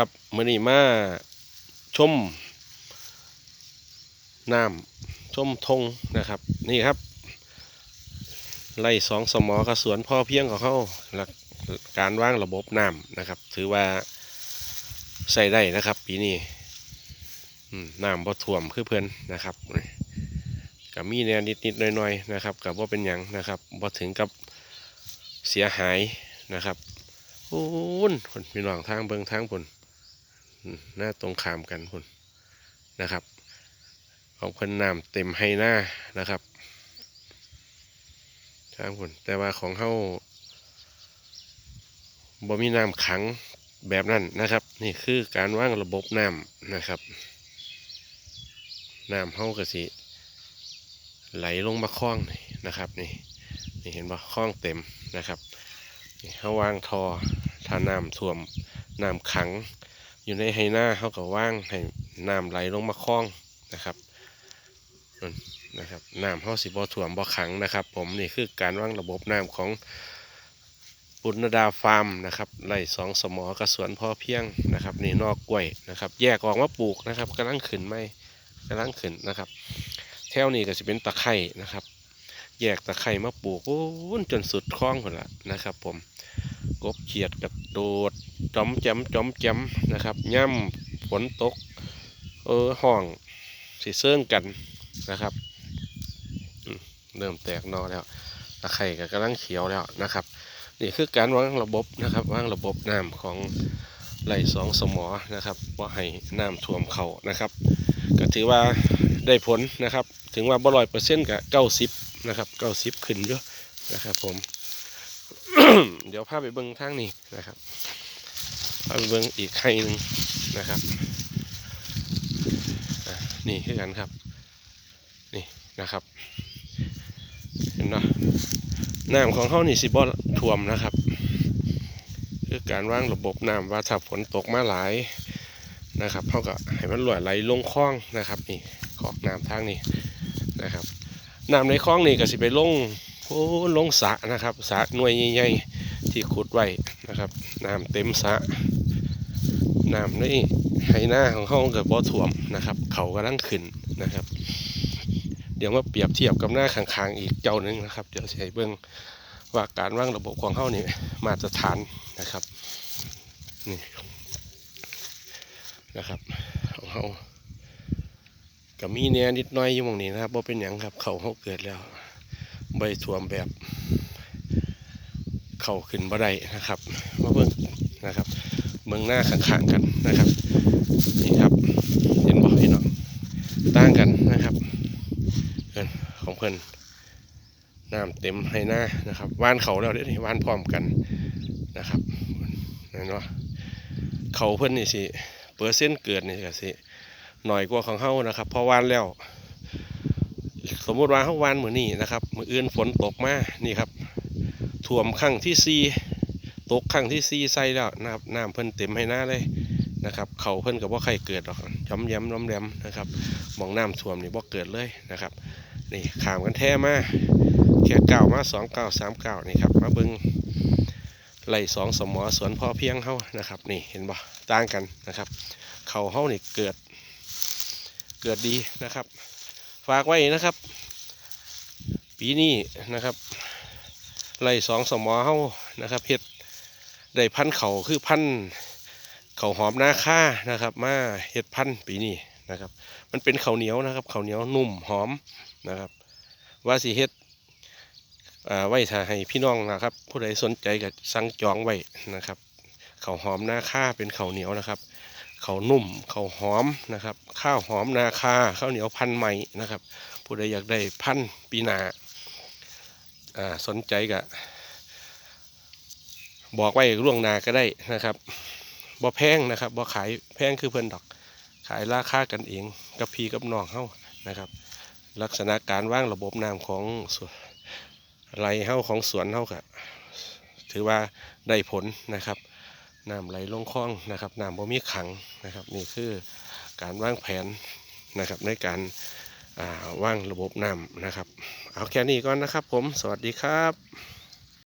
ครับมื่อนี้มาชมน้ำชมทงนะครับ นี่ครับ ไล่สองสมอกระสวนพ่อเพียงของเขาหลักการว่างระบบน้ำนะครับ ถือว่าใส่ได้นะครับ ปีนี้น้ำบ่ท่วมคือเพื่อนนะครับกับมีแนวนิดๆหน่อยๆนะครับกับว่าเป็นหยังนะครับบ่ถึงกับเสียหายนะครับโอ้นคนพี่น้องทางเบิงทางพุ่น หน้าตรงขามกันพุ่นนะครับของเพิ่นน้ำเต็มให้หน้านะครับทางพุ่นแต่ว่าของเฮาบ่มีน้ำขังแบบนั้นนะครับ นี่คือการวางระบบน้ำนะครับน้ำเฮาก็สิไหลลงมาคล้องนะครับนี่นี่เห็นบ่าคล้องเต็มนะครับนี่เขาวางทอถ้าน้ำท่วมน้ำขัง อยู่ในไหหน้าเขาก็ว่างให้น้ำไหลลงมาคลองนะครับนั่นนะครับน้ำเขาสิบ่ท่วมบ่ขังนะครับ ผมนี่คือการวางระบบน้ำของปุณดาฟาร์มนะครับไร่สองสมอกระสวนพ่อเพียงนะครับ นี่นอกกล้วยนะครับ แยกออกมาปลูกนะครับกำลังขึ้นไม่กำลังขึ้นนะครับ แถวนี้ก็จะเป็นตะไคร่นะครับ แยกตะไคร่มาปลูกโอ้จนสุดคลองหมดละนะครับ ผม บเขียดกระโดดจอมแจมจอมแจมนะครับย่ำฝนตก เออห้องสิเซิ่งกันนะครับเริ่มแตกนอแล้วตะไคร่ก็กำลังเขียวแล้วนะครับ นี่คือการวางระบบนะครับวางระบบน้ำของไหลสองสมอนะครับว่าให้น้ำท่วมเขานะครับ ก็ถือว่าได้ผลนะครับ ถึงว่าบ่ร้อยเปอร์เซ็นต์กับเก้าสิบนะครับเก้าสิบขึ้นเยอะนะครับผม เดี๋ยวพาไปเบิ้งทางนี้นะครับพาไปเบิ้งอีกไข่หนึ่งนะครับนี่คือกันครับ นี่นะครับ เห็นเนาะน้ำของเขานี่สิบ่ท่วมนะครับ คือการวางระบบน้ำว่าถ้าฝนตกมาหลายนะครับเขาก็ให้มันหล่วยไหลลงคลองนะครับ นี่ขอกน้ำทางนี้นะครับน้ำในคลองนี่ก็สิไปลง โอ้ลงสะนะครับสะหน่วยใหญ่ๆที่ขุดไว้นะครับน้ำเต็มสะน้ำนี่ให้หน้าของเขาเกิดบ่ท่วมนะครับ เขากำลังขึ้นนะครับ เดี๋ยวมาเปรียบเทียบกับหน้าข้างๆอีกเจ้าหนึ่งนะครับ เดี๋ยวใช้เบื้องว่าการวางระบบของเขานี่มาตรฐานนะครับนี่นะครับของเขากับมีเนียนิดน้อยอยู่หมองนี้นะครับว่าเป็นหยังครับเขาเขาเกิดแล้ว ใบถ่วมแบบ เข่าขึ้นบ่ได้นะครับมาเบิ่งนะครับเมืองหน้าข้างๆกันนะครับนี่ครับเห็นบ่พี่น้องต่างกันนะครับเพิ่อนของเพิ่อนน้ำเต็มให้หน้านะครับว่านเขาแล้วเด้นี่ว่านพร้อมกันนะครับนั่นเนาะเขาเพิ่อนนี่สิเปอร์เซ็นต์เกิดนี่ก็สิหน่อยกว่าของเฮานะครับเพอว่านแล้ว สมมุติว่าเฮาวานมือนี้นะครับ มืออื่นฝนตกมานี่ครับท่วมครั้งที่สี่ตกครั้งที่สี่ใส่แล้วนะครับน้ำเพิ่นเต็มให้หน้าเลยนะครับเขาเพิ่นกับว่าใครเกิดหรอกย้ำย้ำน้ำแรมนะครับมองน้ำท่วมนี่บ่เกิดเลยนะครับนี่ขามกันแท้มาแค่เก้ามาสองเก้าสามเก้านี่ครับมาเบิงไล่สองสมอสวนพ่อเพียงเฮานะครับ นี่เห็นบ่ต่างกันนะครับ เขาเฮานี่เกิดเกิดดีนะครับ ฝากไว้นะครับ ปีนี้นะครับไล่สองสมอเฮานะครับเฮ็ดได้พันเขาคือพันเขาหอมหน้าค่านะครับ มาเฮ็ดพันปีนี้นะครับ มันเป็นข้าวเหนียวนะครับข้าวเหนียวนุ่มหอมนะครับ ว่าสิเฮ็ดอ่าไว้ถ้าให้พี่น้องนะครับ ผู้ใดสนใจก็สั่งจองไว้นะครับข้าวหอมหน้าค่าเป็นข้าวเหนียวนะครับ ข้าวนุ่มข้าวหอมนะครับ ข้าวหอมนาคาข้าวเหนียวพันใหม่นะครับ ผู้ใดอยากได้พันปีนาอ่าสนใจก็บอกไว้ล่วงนาก็ได้นะครับบ่แพงนะครับบ่ขายแพงคือเพิ่นดอก ขายราคากันเองกับพี่กับน้องเฮานะครับ ลักษณะการว่างระบบน้ำของสวนไรเฮาของสวนเฮาก็ถือว่าได้ผลนะครับ น้ำไหลลงคลองนะครับน้ำบ่มีขังนะครับ นี่คือการวางแผนนะครับในการาว่างระบบน้ำนะครับ เอาแค่นี้ก่อนนะครับผมสวัสดีครับ